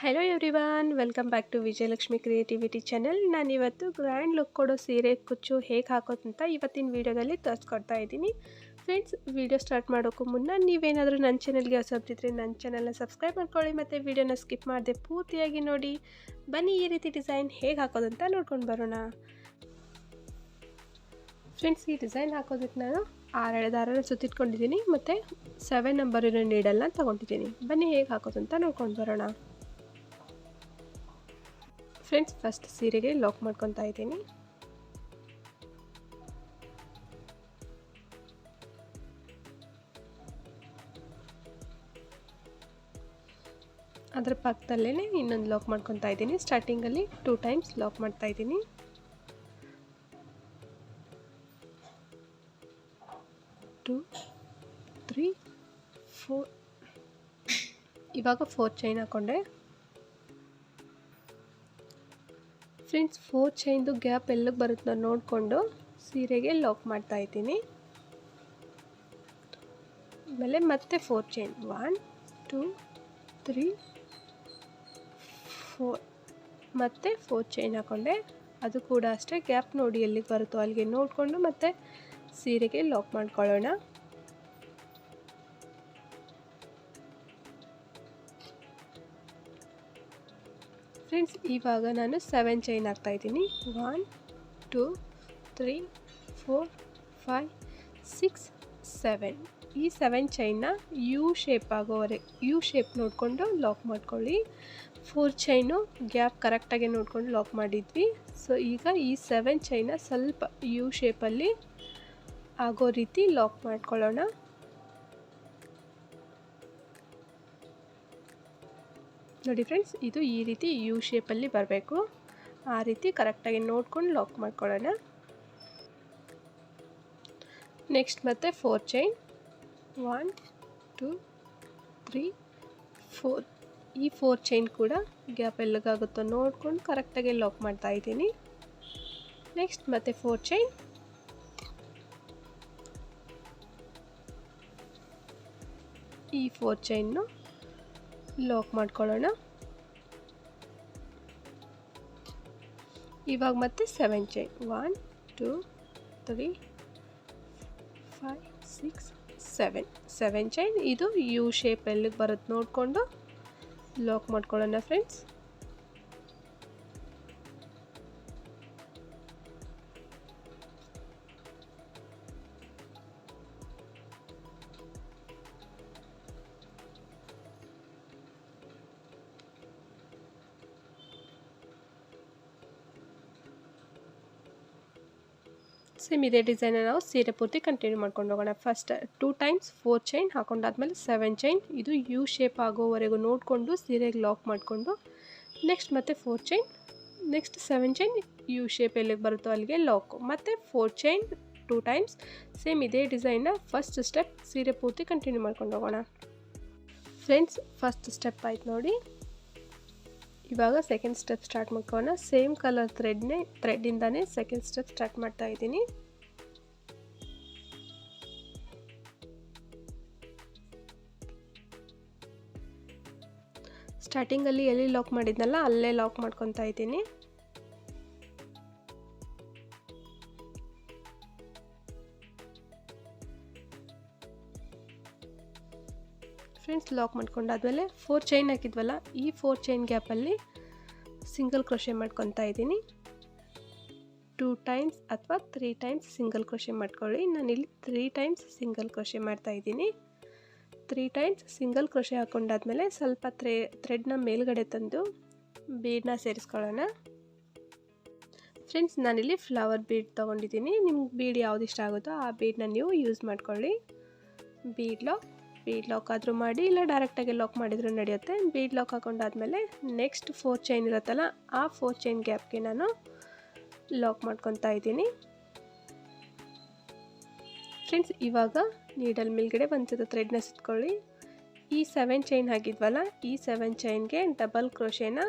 Hello everyone welcome back to Vijayalakshmi creativity channel ನಾನು ಇವತ್ತು grand look ಕೊಡೋ ಸೀರೆ ಕುಚ್ಚು ಹೇಗೆ ಹಾಕೋದು ಅಂತ ಇವತ್ತಿನ ವೀಡಿಯೋದಲ್ಲಿ ತೋರಿಸ್ಕೊಡ್ತಾ ಇದ್ದೀನಿ. ಫ್ರೆಂಡ್ಸ್ ವಿಡಿಯೋ ಸ್ಟಾರ್ಟ್ ಮಾಡೋಕ್ಕೂ ಮುನ್ನ ನೀವೇನಾದರೂ ನನ್ನ ಚಾನಲ್ಗೆ ಹೊಸಬ್ತಿದ್ರೆ ನನ್ನ ಚಾನಲ್ನ ಸಬ್ಸ್ಕ್ರೈಬ್ ಮಾಡ್ಕೊಳ್ಳಿ ಮತ್ತು ವೀಡಿಯೋನ ಸ್ಕಿಪ್ ಮಾಡದೆ ಪೂರ್ತಿಯಾಗಿ ನೋಡಿ. ಬನ್ನಿ ಈ ರೀತಿ ಡಿಸೈನ್ ಹೇಗೆ ಹಾಕೋದು ಅಂತ ನೋಡ್ಕೊಂಡು ಬರೋಣ. ಫ್ರೆಂಡ್ಸ್ ಈ ಡಿಸೈನ್ ಹಾಕೋದಕ್ಕೆ ನಾನು ಆರೆಳೆ ದಾರನ ಸುತ್ತಿಟ್ಕೊಂಡಿದ್ದೀನಿ ಮತ್ತು ಸೆವೆನ್ ನಂಬರಿನ ನೀಡಲ್ನ ತೊಗೊಂಡಿದ್ದೀನಿ. ಬನ್ನಿ ಹೇಗೆ ಹಾಕೋದು ಅಂತ ನೋಡ್ಕೊಂಡು ಬರೋಣ. ಫ್ರೆಂಡ್ಸ್ ಫಸ್ಟ್ ಸೀರೆಗೆ ಲಾಕ್ ಮಾಡ್ಕೊತಾ ಇದ್ದೀನಿ. ಅದರ ಪಕ್ಕದಲ್ಲೇ ಇನ್ನೊಂದು ಲಾಕ್ ಮಾಡ್ಕೊತಾ ಇದ್ದೀನಿ. ಸ್ಟಾರ್ಟಿಂಗಲ್ಲಿ ಟೂ ಟೈಮ್ಸ್ ಲಾಕ್ ಮಾಡ್ತಾ ಇದ್ದೀನಿ. ಟೂ ತ್ರೀ ಫೋರ್ ಇವಾಗ ಫೋರ್ ಚೈನ್ ಹಾಕ್ಕೊಂಡೆ ಫ್ರೆಂಡ್ಸ್ ಫೋರ್ ಚೈನ್ದು ಗ್ಯಾಪ್ ಎಲ್ಲಿಗೆ ಬರುತ್ತೆ ನಾನು ನೋಡಿಕೊಂಡು ಸೀರೆಗೆ ಲಾಕ್ ಮಾಡ್ತಾ ಇದ್ದೀನಿ. ಆಮೇಲೆ ಮತ್ತೆ four chain one two three four ಮತ್ತು ಫೋರ್ ಚೈನ್ ಹಾಕ್ಕೊಂಡೆ ಅದು ಕೂಡ ಅಷ್ಟೇ. ಗ್ಯಾಪ್ ನೋಡಿ ಎಲ್ಲಿಗೆ ಬರುತ್ತೋ ಅಲ್ಲಿಗೆ ನೋಡಿಕೊಂಡು ಮತ್ತೆ ಸೀರೆಗೆ ಲಾಕ್ ಮಾಡ್ಕೊಳ್ಳೋಣ. ಇವಾಗ ನಾನು ಸೆವೆನ್ ಚೈನ್ ಹಾಕ್ತಾಯಿದ್ದೀನಿ one two three four five six seven ಈ ಸೆವೆನ್ ಚೈನ್ನ ಯು ಶೇಪ್ ಆಗೋವರೆ ಯು ಶೇಪ್ ನೋಡಿಕೊಂಡು ಲಾಕ್ ಮಾಡ್ಕೊಳ್ಳಿ. ಫೋರ್ ಚೈನು ಗ್ಯಾಪ್ ಕರೆಕ್ಟಾಗಿ ನೋಡಿಕೊಂಡು ಲಾಕ್ ಮಾಡಿದ್ವಿ. ಸೊ ಈಗ ಈ ಸೆವೆನ್ ಚೈನ ಸ್ವಲ್ಪ ಯು ಶೇಪಲ್ಲಿ ಆಗೋ ರೀತಿ ಲಾಕ್ ಮಾಡ್ಕೊಳ್ಳೋಣ. ನೋಡಿ ಫ್ರೆಂಡ್ಸ್ ಇದು ಈ ರೀತಿ ಯು ಶೇಪಲ್ಲಿ ಬರಬೇಕು. ಆ ರೀತಿ ಕರೆಕ್ಟಾಗಿ ನೋಡ್ಕೊಂಡು ಲಾಕ್ ಮಾಡ್ಕೊಳ್ಳೋಣ. ನೆಕ್ಸ್ಟ್ ಮತ್ತೆ four chain one two three four ಈ ಫೋರ್ ಚೈನ್ ಕೂಡ ಗ್ಯಾಪ್ ಎಲ್ಲಗಾಗುತ್ತೋ ನೋಡ್ಕೊಂಡು ಕರೆಕ್ಟಾಗಿ ಲಾಕ್ ಮಾಡ್ತಾ ಇದ್ದೀನಿ. ನೆಕ್ಸ್ಟ್ ಮತ್ತೆ ಫೋರ್ ಚೈನ್ ಈ ಫೋರ್ ಚೈನ್ನು ಲಾಕ್ ಮಾಡ್ಕೊಳ್ಳೋಣ. ಇವಾಗ ಮತ್ತೆ seven chain one two three five six seven seven chain ಇದು ಯು ಶೇಪ್ ಎಲ್ಲಿಗೆ ಬರುತ್ತೆ ನೋಡಿಕೊಂಡು ಲಾಕ್ ಮಾಡ್ಕೊಳ್ಳೋಣ ಫ್ರೆಂಡ್ಸ್ ಸೇಮ್ ಇದೇ ಡಿಸೈನ್ ನಾವು ಸೀರೆ ಪೂರ್ತಿ ಕಂಟಿನ್ಯೂ ಮಾಡ್ಕೊಂಡು ಹೋಗೋಣ. First two times four chain ಹಾಕೊಂಡಾದ್ಮೇಲೆ seven chain ಇದು ಯು ಶೇಪ್ ಆಗೋವರೆಗೂ ನೋಡಿಕೊಂಡು ಸೀರೆಗೆ ಲಾಕ್ ಮಾಡಿಕೊಂಡು. ನೆಕ್ಸ್ಟ್ ಮತ್ತೆ four chain next seven chain U shape ಎಲ್ಲಿಗೆ ಬರುತ್ತೋ ಅಲ್ಲಿಗೆ ಲಾಕು ಮತ್ತು four chain two times same ಇದೇ ಡಿಸೈನ್ನ ಫಸ್ಟ್ ಸ್ಟೆಪ್ ಸೀರೆ ಪೂರ್ತಿ ಕಂಟಿನ್ಯೂ ಮಾಡ್ಕೊಂಡು ಹೋಗೋಣ. ಫ್ರೆಂಡ್ಸ್ ಫಸ್ಟ್ ಸ್ಟೆಪ್ ಆಯ್ತು ನೋಡಿ. ಇವಾಗ ಸೆಕೆಂಡ್ ಸ್ಟೆಪ್ ಸ್ಟಾರ್ಟ್ ಮಾಡ್ಕೋಣ. ಸೇಮ್ ಕಲರ್ ಥ್ರೆಡ್ನೇ ಥ್ರೆಡ್ಡಿಂದನೇ ಸೆಕೆಂಡ್ ಸ್ಟೆಪ್ ಸ್ಟಾರ್ಟ್ ಮಾಡ್ತಾ ಇದ್ದೀನಿ. ಸ್ಟಾರ್ಟಿಂಗಲ್ಲಿ ಎಲ್ಲಿ ಲಾಕ್ ಮಾಡಿದ್ನಲ್ಲ, ಅಲ್ಲೇ ಲಾಕ್ ಮಾಡ್ಕೊತಾ ಇದ್ದೀನಿ. ಫ್ರೆಂಡ್ಸ್ ಲಾಕ್ ಮಾಡ್ಕೊಂಡಾದ್ಮೇಲೆ ಫೋರ್ ಚೈನ್ ಹಾಕಿದ್ವಲ್ಲ, ಈ ಫೋರ್ ಚೈನ್ ಗ್ಯಾಪಲ್ಲಿ ಸಿಂಗಲ್ ಕ್ರೋಶೆ ಮಾಡ್ಕೊತಾ ಇದ್ದೀನಿ. ಟೂ ಟೈಮ್ಸ್ ಅಥವಾ ತ್ರೀ ಟೈಮ್ಸ್ ಸಿಂಗಲ್ ಕ್ರೋಶೆ ಮಾಡ್ಕೊಳ್ಳಿ. ನಾನಿಲ್ಲಿ ತ್ರೀ ಟೈಮ್ಸ್ ಸಿಂಗಲ್ ಕ್ರೋಶೆ ಮಾಡ್ತಾ ಇದ್ದೀನಿ. ತ್ರೀ ಟೈಮ್ಸ್ ಸಿಂಗಲ್ ಕ್ರೋಶೆ ಹಾಕ್ಕೊಂಡಾದ್ಮೇಲೆ ಸ್ವಲ್ಪ ತ್ರೆ ಥ್ರೆಡ್ನ ಮೇಲ್ಗಡೆ ತಂದು ಬೀಡನ್ನ ಸೇರಿಸ್ಕೊಳ್ಳೋಣ. ಫ್ರೆಂಡ್ಸ್ ನಾನಿಲ್ಲಿ ಫ್ಲವರ್ ಬೀಡ್ ತೊಗೊಂಡಿದ್ದೀನಿ. ನಿಮ್ಗೆ ಬೀಡ್ ಯಾವ್ದು ಇಷ್ಟ ಆಗುತ್ತೋ ಆ ಬೀಡನ್ನ ನೀವು ಯೂಸ್ ಮಾಡ್ಕೊಳ್ಳಿ. ಬೀಡ್ ಲಾಕ್ ಬೀಡ್ ಲಾಕ್ ಆದರೂ ಮಾಡಿ, ಇಲ್ಲ ಡೈರೆಕ್ಟಾಗಿ ಲಾಕ್ ಮಾಡಿದರೂ ನಡೆಯುತ್ತೆ. ಬೀಡ್ ಲಾಕ್ ಹಾಕೊಂಡಾದ್ಮೇಲೆ ನೆಕ್ಸ್ಟ್ ಫೋರ್ ಚೈನ್ ಇರುತ್ತಲ್ಲ, ಆ ಫೋರ್ ಚೈನ್ ಗ್ಯಾಪ್ಗೆ ನಾನು ಲಾಕ್ ಮಾಡ್ಕೊತಾ ಇದ್ದೀನಿ. ಫ್ರೆಂಡ್ಸ್ ಇವಾಗ ನೀಡಲ್ ಮೇಲ್ಗಡೆ ಒಂದು ಥ್ರೆಡ್ನ ಸುತ್ಕೊಳ್ಳಿ. ಈ ಸೆವೆನ್ ಚೈನ್ ಹಾಕಿದ್ವಲ್ಲ ಈ ಸೆವೆನ್ ಚೈನ್ಗೆ ಡಬಲ್ ಕ್ರೋಶೇನ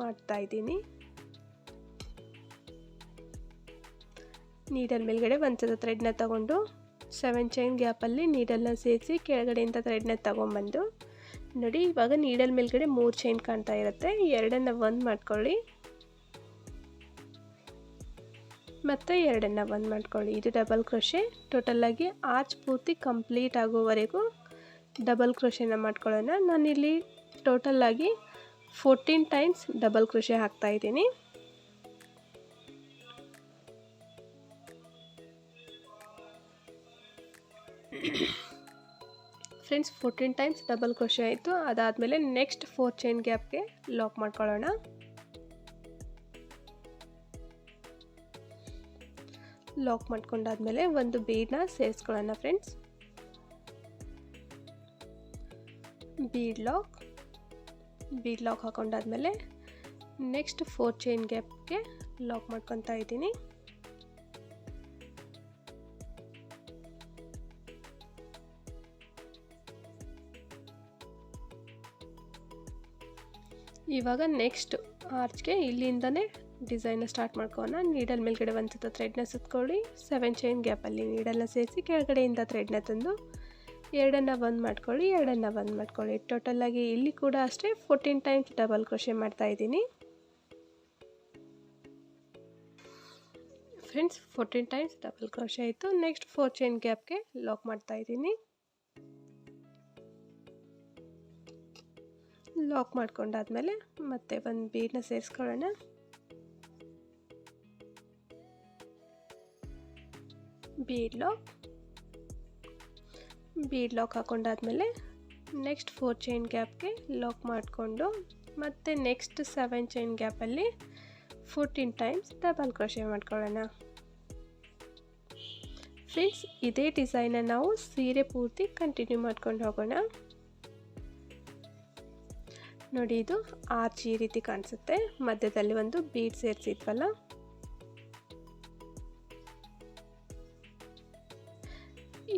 ಮಾಡ್ತಾ ಇದ್ದೀನಿ. ನೀಡಲ್ ಮೇಲ್ಗಡೆ ಒಂದು ಥ್ರೆಡ್ನ ತಗೊಂಡು ಸೆವೆನ್ ಚೈನ್ ಗ್ಯಾಪಲ್ಲಿ ನೀಡಲ್ನ ಸೇರಿಸಿ ಕೆಳಗಡೆಯಿಂದ ಥ್ರೆಡ್ನ ತಗೊಂಬಂದು ನೋಡಿ, ಇವಾಗ ನೀಡಲ್ ಮೇಲ್ಗಡೆ ಮೂರು ಚೈನ್ ಕಾಣ್ತಾ ಇರುತ್ತೆ. ಎರಡನ್ನ ಒಂದು ಮಾಡ್ಕೊಳ್ಳಿ. ಮತ್ತು ಎರಡನ್ನ ಒಂದು ಮಾಡ್ಕೊಳ್ಳಿ. ಇದು ಡಬಲ್ ಕ್ರೋಶೆ ಟೋಟಲಾಗಿ ಆರ್ಚ್ ಪೂರ್ತಿ ಕಂಪ್ಲೀಟ್ ಆಗೋವರೆಗೂ ಡಬಲ್ ಕ್ರೋಶೆನ ಮಾಡ್ಕೊಳ್ಳೋಣ. ನಾನಿಲ್ಲಿ ಟೋಟಲ್ಲಾಗಿ ಫೋರ್ಟೀನ್ ಟೈಮ್ಸ್ ಡಬಲ್ ಕ್ರೋಶೆ ಹಾಕ್ತಾ friends fourteen times double crochet ಆಯಿತು. ಅದಾದಮೇಲೆ ನೆಕ್ಸ್ಟ್ ಫೋರ್ ಚೈನ್ ಗ್ಯಾಪ್ಗೆ ಲಾಕ್ ಮಾಡ್ಕೊಳ್ಳೋಣ. ಲಾಕ್ ಮಾಡ್ಕೊಂಡಾದ್ಮೇಲೆ ಒಂದು ಬೀಡನ್ನ ಸೇರಿಸ್ಕೊಳ್ಳೋಣ friends bead lock bead lock ಹಾಕೊಂಡಾದ್ಮೇಲೆ next four chain ಗ್ಯಾಪ್ಗೆ ಲಾಕ್ ಮಾಡ್ಕೊತಾ ಇದ್ದೀನಿ. ಇವಾಗ ನೆಕ್ಸ್ಟ್ ಆರ್ಚ್ಗೆ ಇಲ್ಲಿಂದನೇ ಡಿಸೈನ್ ಸ್ಟಾರ್ಟ್ ಮಾಡ್ಕೋಣ ನೀಡಲ್ ಮೇಲ್ಗಡೆ ಒಂದು ಸತ ಥ್ರೆಡ್ನ ಸುತ್ಕೊಳ್ಳಿ. ಸೆವೆನ್ ಚೈನ್ ಗ್ಯಾಪಲ್ಲಿ ನೀಡಲ್ನ ಸೇರಿಸಿ ಕೆಳಗಡೆಯಿಂದ ಥ್ರೆಡ್ನ ತಂದು ಎರಡನ್ನು ಬಂದ್ ಮಾಡ್ಕೊಳ್ಳಿ, ಎರಡನ್ನು ಬಂದ್ ಮಾಡ್ಕೊಳ್ಳಿ. ಟೋಟಲಾಗಿ ಇಲ್ಲಿ ಕೂಡ ಅಷ್ಟೇ ಫೋರ್ಟೀನ್ ಟೈಮ್ಸ್ ಡಬಲ್ ಕ್ರೋಶೆ ಮಾಡ್ತಾ ಇದ್ದೀನಿ. Friends fourteen times double crochet ಆಯಿತು. ನೆಕ್ಸ್ಟ್ ಫೋರ್ ಚೈನ್ ಗ್ಯಾಪ್ಗೆ ಲಾಕ್ ಮಾಡ್ತಾ ಇದ್ದೀನಿ. ಲಾಕ್ ಮಾಡ್ಕೊಂಡಾದ್ಮೇಲೆ ಮತ್ತೆ ಒಂದು ಬೀಡನ್ನ ಸೇರಿಸ್ಕೊಳ್ಳೋಣ. ಬೀಡ್ ಲಾಕ್ ಬೀಡ್ ಲಾಕ್ ಹಾಕೊಂಡಾದ್ಮೇಲೆ ನೆಕ್ಸ್ಟ್ ಫೋರ್ ಚೈನ್ ಗ್ಯಾಪ್ಗೆ ಲಾಕ್ ಮಾಡಿಕೊಂಡು ಮತ್ತು ನೆಕ್ಸ್ಟ್ ಸೆವೆನ್ ಚೈನ್ ಗ್ಯಾಪಲ್ಲಿ ಫೋರ್ಟೀನ್ ಟೈಮ್ಸ್ ಡಬಲ್ ಕ್ರೋಶೆ ಮಾಡ್ಕೊಳ್ಳೋಣ. ಫ್ರೆಂಡ್ಸ್ ಇದೇ ಡಿಸೈನ ನಾವು ಸೀರೆ ಪೂರ್ತಿ ಕಂಟಿನ್ಯೂ ಮಾಡ್ಕೊಂಡು ಹೋಗೋಣ. ನೋಡಿ ಇದು ಆರ್ಚ್ ಈ ರೀತಿ ಕಾಣಿಸುತ್ತೆ. ಮಧ್ಯದಲ್ಲಿ ಒಂದು ಬೀಡ್ ಸೇರಿಸಿದ್ವಲ್ಲ?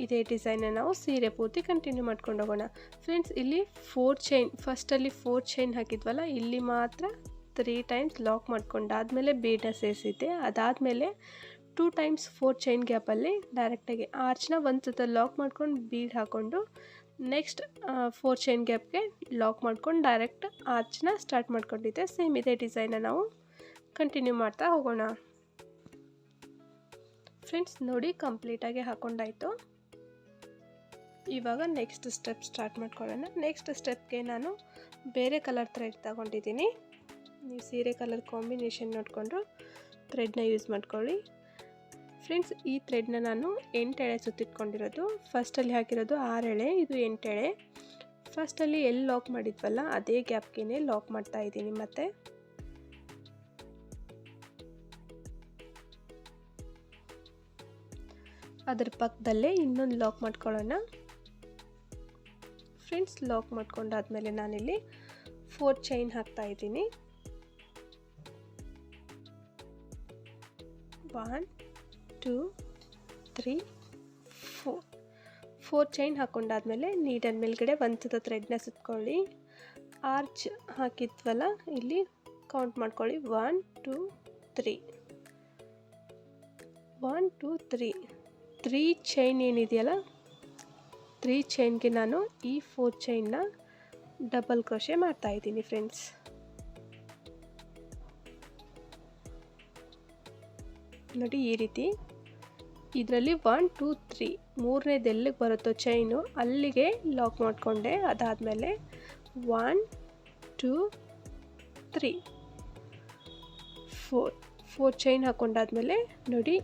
ಇದೇ ಡಿಸೈನ ನಾವು ಸೀರೆ ಪೂರ್ತಿ ಕಂಟಿನ್ಯೂ ಮಾಡ್ಕೊಂಡು ಹೋಗೋಣ. ಫ್ರೆಂಡ್ಸ್ ಇಲ್ಲಿ ಫೋರ್ ಚೈನ್ ಫಸ್ಟಲ್ಲಿ ಫೋರ್ ಚೈನ್ ಹಾಕಿದ್ವಲ್ಲ, ಇಲ್ಲಿ ಮಾತ್ರ ತ್ರೀ ಟೈಮ್ಸ್ ಲಾಕ್ ಮಾಡ್ಕೊಂಡಾದ್ಮೇಲೆ ಬೀಡನ್ನ ಸೇರಿಸಿದ್ದೆ. ಅದಾದಮೇಲೆ ಟೂ ಟೈಮ್ಸ್ ಫೋರ್ ಚೈನ್ ಗ್ಯಾಪಲ್ಲಿ ಡೈರೆಕ್ಟಾಗಿ ಆರ್ಚ್ನ ಒಂದು ಸತ ಲಾಕ್ ಮಾಡ್ಕೊಂಡು ಬೀಡ್ ಹಾಕ್ಕೊಂಡು ನೆಕ್ಸ್ಟ್ ಫೋರ್ ಚೈನ್ ಗ್ಯಾಪ್ಗೆ ಲಾಕ್ ಮಾಡ್ಕೊಂಡು ಡೈರೆಕ್ಟ್ ಆರ್ಚನ್ನ ಸ್ಟಾರ್ಟ್ ಮಾಡ್ಕೊಂಡಿದ್ದೆ. ಸೇಮ್ ಇದೇ ಡಿಸೈನ ನಾವು. ಕಂಟಿನ್ಯೂ ಮಾಡ್ತಾ ಹೋಗೋಣ. ಫ್ರೆಂಡ್ಸ್ ನೋಡಿ ಕಂಪ್ಲೀಟಾಗಿ ಹಾಕೊಂಡಾಯಿತು. ಇವಾಗ ನೆಕ್ಸ್ಟ್ ಸ್ಟೆಪ್ ಸ್ಟಾರ್ಟ್ ಮಾಡ್ಕೊಳ್ಳೋಣ. ನೆಕ್ಸ್ಟ್ ಸ್ಟೆಪ್ಗೆ ನಾನು ಬೇರೆ ಕಲರ್ ಥ್ರೆಡ್ ತಗೊಂಡಿದ್ದೀನಿ. ನೀವು ಸೀರೆ ಕಲರ್ ಕಾಂಬಿನೇಷನ್ ನೋಡಿಕೊಂಡು ಥ್ರೆಡ್ನ ಯೂಸ್ ಮಾಡ್ಕೊಳ್ಳಿ. ಫ್ರೆಂಡ್ಸ್, ಈ ಥ್ರೆಡ್ನ ನಾನು ಎಂಟೆಳೆ ಸುತ್ತಿಟ್ಕೊಂಡಿರೋದು ಫಸ್ಟಲ್ಲಿ ಹಾಕಿರೋದು ಆರೆಳೆ ಇದು ಎಂಟೆಳೆ ಫಸ್ಟಲ್ಲಿ ಎಲ್ಲಿ ಲಾಕ್ ಮಾಡಿದ್ವಲ್ಲ, ಅದೇ ಗ್ಯಾಪ್ಗೆ ಲಾಕ್ ಮಾಡ್ತಾ ಇದ್ದೀನಿ ಮತ್ತೆ. ಅದರ ಪಕ್ಕದಲ್ಲೇ ಇನ್ನೊಂದು ಲಾಕ್ ಮಾಡ್ಕೊಳ್ಳೋಣ. ಫ್ರೆಂಡ್ಸ್ ಲಾಕ್ ಮಾಡ್ಕೊಂಡಾದ್ಮೇಲೆ ನಾನಿಲ್ಲಿ ಫೋರ್ ಚೈನ್ ಹಾಕ್ತಾ ಇದ್ದೀನಿ. One two three four four chain ಹಾಕ್ಕೊಂಡಾದ್ಮೇಲೆ needle ಮೇಲ್ಗಡೆ ಒಂದು ಸತ ಥ್ರೆಡ್ನ ಸುತ್ಕೊಳ್ಳಿ. ಆರ್ಚ್ ಹಾಕಿದ್ವಲ್ಲ, ಇಲ್ಲಿ ಕೌಂಟ್ ಮಾಡ್ಕೊಳ್ಳಿ. One two three one two three three chain ಏನಿದೆಯಲ್ಲ ತ್ರೀ ಚೈನ್ಗೆ ನಾನು ಈ ಫೋರ್ ಚೈನ್ನ ಡಬಲ್ ಕ್ರೋಶೆ ಮಾಡ್ತಾ ಇದ್ದೀನಿ ಫ್ರೆಂಡ್ಸ್ ನೋಡಿ ಈ ರೀತಿ ಇದರಲ್ಲಿ ಒನ್ ಟೂ ತ್ರೀ ಮೂರನೇದು ಎಲ್ಲಿಗೆ ಬರುತ್ತೋ ಚೈನು ಅಲ್ಲಿಗೆ ಲಾಕ್ ಮಾಡಿಕೊಂಡೆ. ಅದಾದಮೇಲೆ one two three four four chain ಹಾಕ್ಕೊಂಡಾದ್ಮೇಲೆ ನೋಡಿ,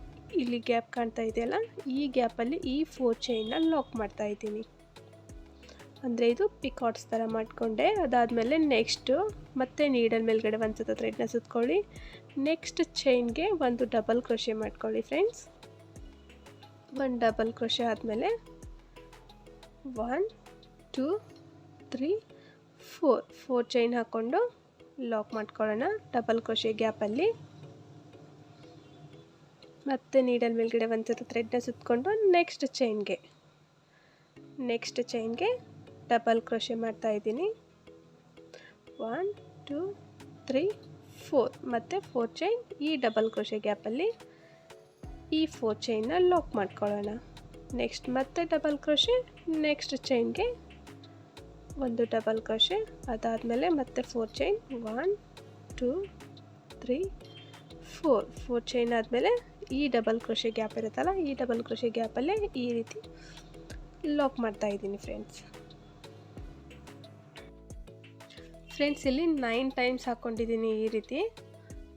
ಇಲ್ಲಿ ಗ್ಯಾಪ್ ಕಾಣ್ತಾ ಇದೆಯಲ್ಲ, ಈ ಗ್ಯಾಪಲ್ಲಿ ಈ ಫೋರ್ ಚೈನ್ನ ಲಾಕ್ ಮಾಡ್ತಾ ಇದ್ದೀನಿ. ಅಂದರೆ ಇದು ಪಿಕಾಟ್ಸ್ ಥರ ಮಾಡಿಕೊಂಡೆ. ಅದಾದಮೇಲೆ ನೆಕ್ಸ್ಟು ಮತ್ತೆ ನೀಡಲ್ ಮೇಲ್ಗಡೆ ಒಂದು ಸತ ಥ್ರೆಡ್ನ ಸುತ್ಕೊಳ್ಳಿ. ನೆಕ್ಸ್ಟ್ ಚೈನ್ಗೆ ಒಂದು ಡಬಲ್ ಕ್ರೋಶೆ ಮಾಡ್ಕೊಳ್ಳಿ ಫ್ರೆಂಡ್ಸ್ ಒಂದು ಡಬಲ್ ಕ್ರೋಶೆ ಆದಮೇಲೆ one, two, three, four. Four chain ಹಾಕ್ಕೊಂಡು ಲಾಕ್ ಮಾಡ್ಕೊಳ್ಳೋಣ ಡಬಲ್ ಕ್ರೋಶೆ ಗ್ಯಾಪಲ್ಲಿ. ಮತ್ತೆ ನೀಡಲ್ ಮೇಲ್ಗಡೆ ಒಂದು ಸತ ಥ್ರೆಡ್ನ ಸುತ್ತಕೊಂಡು ನೆಕ್ಸ್ಟ್ ಚೈನ್ಗೆ ನೆಕ್ಸ್ಟ್ ಚೈನ್ಗೆ ಡಬಲ್ ಕ್ರೋಶೆ ಮಾಡ್ತಾ ಇದ್ದೀನಿ. ಒನ್ ಟೂ ತ್ರೀ ಫೋರ್ ಮತ್ತು ಫೋರ್ ಚೈನ್ ಈ ಡಬಲ್ ಕ್ರೋಶೆ ಗ್ಯಾಪಲ್ಲಿ. ಈ ಫೋರ್ ಚೈನ್ನ ಲಾಕ್ ಮಾಡ್ಕೊಳ್ಳೋಣ. ನೆಕ್ಸ್ಟ್ ಮತ್ತೆ ಡಬಲ್ ಕ್ರೋಶೆ ನೆಕ್ಸ್ಟ್ ಚೈನ್ಗೆ ಒಂದು ಡಬಲ್ ಕ್ರೋಶೆ ಅದಾದಮೇಲೆ ಮತ್ತೆ four chain one two three four four chain ಆದಮೇಲೆ ಈ ಡಬಲ್ ಕ್ರೋಶೆ ಗ್ಯಾಪ್ ಇರುತ್ತಲ್ಲ, ಈ ಡಬಲ್ ಕ್ರೋಶೆ ಗ್ಯಾಪಲ್ಲೇ ಈ ರೀತಿ ಲಾಕ್ ಮಾಡ್ತಾ ಇದ್ದೀನಿ ಫ್ರೆಂಡ್ಸ್ ಫ್ರೆಂಡ್ಸ್ ಇಲ್ಲಿ ನೈನ್ ಟೈಮ್ಸ್ ಹಾಕ್ಕೊಂಡಿದ್ದೀನಿ ಈ ರೀತಿ.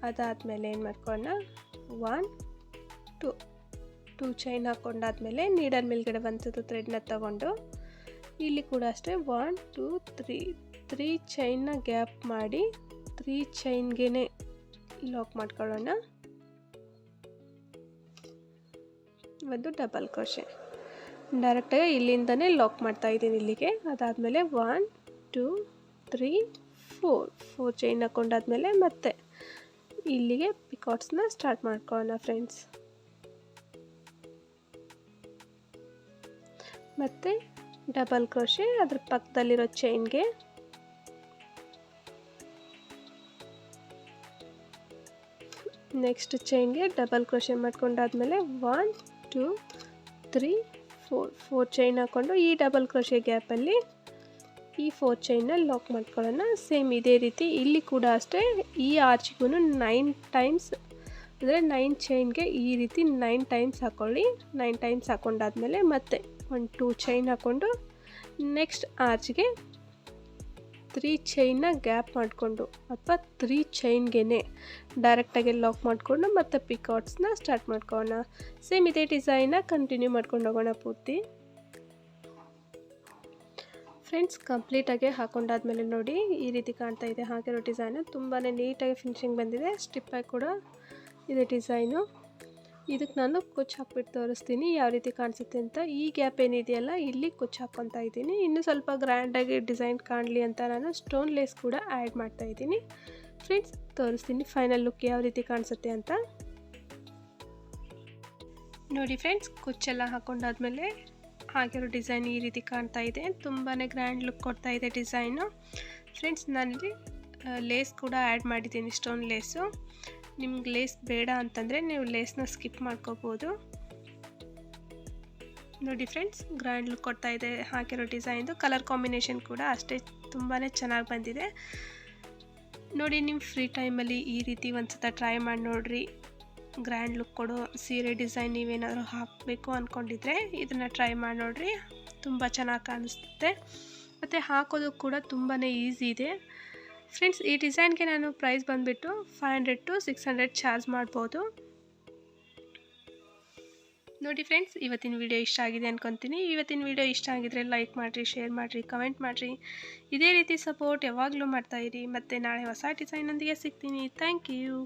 ಅದಾದಮೇಲೆ ಏನು ಮಾಡ್ಕೊಳ್ಳೋಣ? ಒನ್ ಟು, ಟೂ ಚೈನ್ ಹಾಕ್ಕೊಂಡಾದ್ಮೇಲೆ ನೀಡಲ್ ಮೇಲ್ಗಡೆ ಒಂದು ಥ್ರೆಡ್ನ ತಗೊಂಡು, ಇಲ್ಲಿ ಕೂಡ ಅಷ್ಟೇ ಒನ್ ಟೂ ತ್ರೀ ತ್ರೀ ಚೈನ್ನ ಗ್ಯಾಪ್ ಮಾಡಿ ತ್ರೀ ಚೈನ್ಗೆ ಲಾಕ್ ಮಾಡ್ಕೊಳ್ಳೋಣ. ಒಂದು ಡಬಲ್ ಕ್ರೋಶೆ ಡೈರೆಕ್ಟಾಗಿ ಇಲ್ಲಿಂದನೇ ಲಾಕ್ ಮಾಡ್ತಾ ಇದ್ದೀನಿ ಇಲ್ಲಿಗೆ. ಅದಾದಮೇಲೆ one two three four four chain ಹಾಕ್ಕೊಂಡಾದ್ಮೇಲೆ ಮತ್ತೆ ಇಲ್ಲಿಗೆ ಪಿಕಾಟ್ಸ್ನ ಸ್ಟಾರ್ಟ್ ಮಾಡ್ಕೊಳ್ಳೋಣ ಫ್ರೆಂಡ್ಸ್ ಮತ್ತು ಡಬಲ್ ಕ್ರೋಶೆ ಅದ್ರ ಪಕ್ಕದಲ್ಲಿರೋ ಚೈನ್ಗೆ. ನೆಕ್ಸ್ಟ್ ಚೈನ್ಗೆ double crochet ಮಾಡ್ಕೊಂಡಾದ್ಮೇಲೆ one, two, three, four four chain ಹಾಕ್ಕೊಂಡು ಈ ಡಬಲ್ ಕ್ರೋಶೆ ಗ್ಯಾಪಲ್ಲಿ ಈ ಫೋರ್ ಚೈನ್ನ ಲಾಕ್ ಮಾಡ್ಕೊಳ್ಳೋಣ. ಸೇಮ್ ಇದೇ ರೀತಿ ಇಲ್ಲಿ ಕೂಡ ಅಷ್ಟೇ ಈ ಆರ್ಚಿಗೂ ನೈನ್ ಟೈಮ್ಸ್ ಅಂದರೆ ನೈನ್ ಚೈನ್ಗೆ ಈ ರೀತಿ ನೈನ್ ಟೈಮ್ಸ್ ಹಾಕ್ಕೊಳ್ಳಿ ನೈನ್ ಟೈಮ್ಸ್ ಹಾಕ್ಕೊಂಡಾದ್ಮೇಲೆ ಮತ್ತೆ ಒಂದು ಟೂ ಚೈನ್ ಹಾಕ್ಕೊಂಡು ನೆಕ್ಸ್ಟ್ ಆರ್ಚ್ಗೆ ತ್ರೀ ಚೈನ್ನ ಗ್ಯಾಪ್ ಮಾಡಿಕೊಂಡು ಅಥವಾ ತ್ರೀ ಚೈನ್ಗೆ ಡೈರೆಕ್ಟಾಗಿ ಲಾಕ್ ಮಾಡಿಕೊಂಡು ಮತ್ತು ಪಿಕಾಟ್ಸ್ನ ಸ್ಟಾರ್ಟ್ ಮಾಡ್ಕೋಣ ಸೇಮ್ ಇದೇ ಡಿಸೈನ್ನ ಕಂಟಿನ್ಯೂ ಮಾಡ್ಕೊಂಡು ಹೋಗೋಣ ಪೂರ್ತಿ. ಫ್ರೆಂಡ್ಸ್ ಕಂಪ್ಲೀಟಾಗಿ ಹಾಕೊಂಡಾದ್ಮೇಲೆ ನೋಡಿ ಈ ರೀತಿ ಕಾಣ್ತಾ ಇದೆ. ಹಾಗಿರೋ ಡಿಸೈನು ತುಂಬಾ ನೀಟಾಗಿ ಫಿನಿಶಿಂಗ್ ಬಂದಿದೆ. ಸ್ಟಿಪ್ಪಾಗಿ ಕೂಡ ಇದೆ ಡಿಸೈನು ಇದಕ್ಕೆ ನಾನು ಕುಚ್ಚು ಹಾಕ್ಬಿಟ್ಟು ತೋರಿಸ್ತೀನಿ, ಯಾವ ರೀತಿ ಕಾಣಿಸುತ್ತೆ ಅಂತ. ಈ ಗ್ಯಾಪ್ ಏನಿದೆಯಲ್ಲ, ಇಲ್ಲಿ ಕುಚ್ಚು ಹಾಕ್ಕೊತಾ ಇದ್ದೀನಿ. ಇನ್ನೂ ಸ್ವಲ್ಪ ಗ್ರ್ಯಾಂಡಾಗಿ ಡಿಸೈನ್ ಕಾಣಲಿ ಅಂತ ನಾನು ಸ್ಟೋನ್ ಲೇಸ್ ಕೂಡ ಆ್ಯಡ್ ಮಾಡ್ತಾ ಇದ್ದೀನಿ. ಫ್ರೆಂಡ್ಸ್, ತೋರಿಸ್ತೀನಿ ಫೈನಲ್ ಲುಕ್ ಯಾವ ರೀತಿ ಕಾಣಿಸುತ್ತೆ ಅಂತ. ನೋಡಿ ಫ್ರೆಂಡ್ಸ್, ಕುಚ್ಚೆಲ್ಲ ಹಾಕೊಂಡಾದ್ಮೇಲೆ ಹಾಗಿರೋ ಡಿಸೈನ್ ಈ ರೀತಿ ಕಾಣ್ತಾ ಇದೆ. ತುಂಬಾ ಗ್ರ್ಯಾಂಡ್ ಲುಕ್ ಕೊಡ್ತಾ ಇದೆ ಡಿಸೈನು. ಫ್ರೆಂಡ್ಸ್, ನಾನಿಲ್ಲಿ ಲೇಸ್ ಕೂಡ ಆ್ಯಡ್ ಮಾಡಿದ್ದೀನಿ ಸ್ಟೋನ್ ಲೇಸು. ನಿಮ್ಗೆ ಲೇಸ್ ಬೇಡ ಅಂತಂದರೆ ನೀವು ಲೇಸ್ನ ಸ್ಕಿಪ್ ಮಾಡ್ಕೋಬೋದು. ನೋಡಿ ಫ್ರೆಂಡ್ಸ್, ಗ್ರ್ಯಾಂಡ್ ಲುಕ್ ಕೊಡ್ತಾ ಇದೆ ಹಾಕಿರೋ ಡಿಸೈನ್ದು. ಕಲರ್ ಕಾಂಬಿನೇಷನ್ ಕೂಡ ಅಷ್ಟೇ ತುಂಬಾ ಚೆನ್ನಾಗಿ ಬಂದಿದೆ. ನೋಡಿ ನಿಮ್ಮ ಫ್ರೀ ಟೈಮಲ್ಲಿ ಈ ರೀತಿ ಒಂದು ಸತ ಟ್ರೈ ಮಾಡಿ ನೋಡಿರಿ. ಗ್ರ್ಯಾಂಡ್ ಲುಕ್ ಕೊಡೋ ಸೀರೆ ಡಿಸೈನ್ ನೀವೇನಾದರೂ ಹಾಕಬೇಕು ಅಂದ್ಕೊಂಡಿದ್ರೆ ಇದನ್ನು ಟ್ರೈ ಮಾಡಿ ನೋಡಿರಿ. ತುಂಬ ಚೆನ್ನಾಗಿ ಕಾಣಿಸುತ್ತೆ. ಮತ್ತು ಹಾಕೋದು ಕೂಡ ತುಂಬಾ ಈಸಿ ಇದೆ. ಫ್ರೆಂಡ್ಸ್, ಈ ಡಿಸೈನ್ಗೆ ನಾನು ಪ್ರೈಸ್ ಬಂದುಬಿಟ್ಟು five hundred to six hundred charge ಮಾಡ್ಬೋದು. ನೋಡಿ ಫ್ರೆಂಡ್ಸ್, ಇವತ್ತಿನ ವಿಡಿಯೋ ಇಷ್ಟ ಆಗಿದೆ ಅನ್ಕೊತೀನಿ. ಇವತ್ತಿನ ವಿಡಿಯೋ ಇಷ್ಟ ಆಗಿದ್ರೆ ಲೈಕ್ ಮಾಡಿರಿ ಶೇರ್ ಮಾಡಿರಿ ಕಮೆಂಟ್ ಮಾಡಿರಿ. ಇದೇ ರೀತಿ ಸಪೋರ್ಟ್ ಯಾವಾಗಲೂ ಮಾಡ್ತಾಯಿರಿ ಮತ್ತು ನಾಳೆ ಹೊಸ ಡಿಸೈನೊಂದಿಗೆ ಸಿಗ್ತೀನಿ. Thank you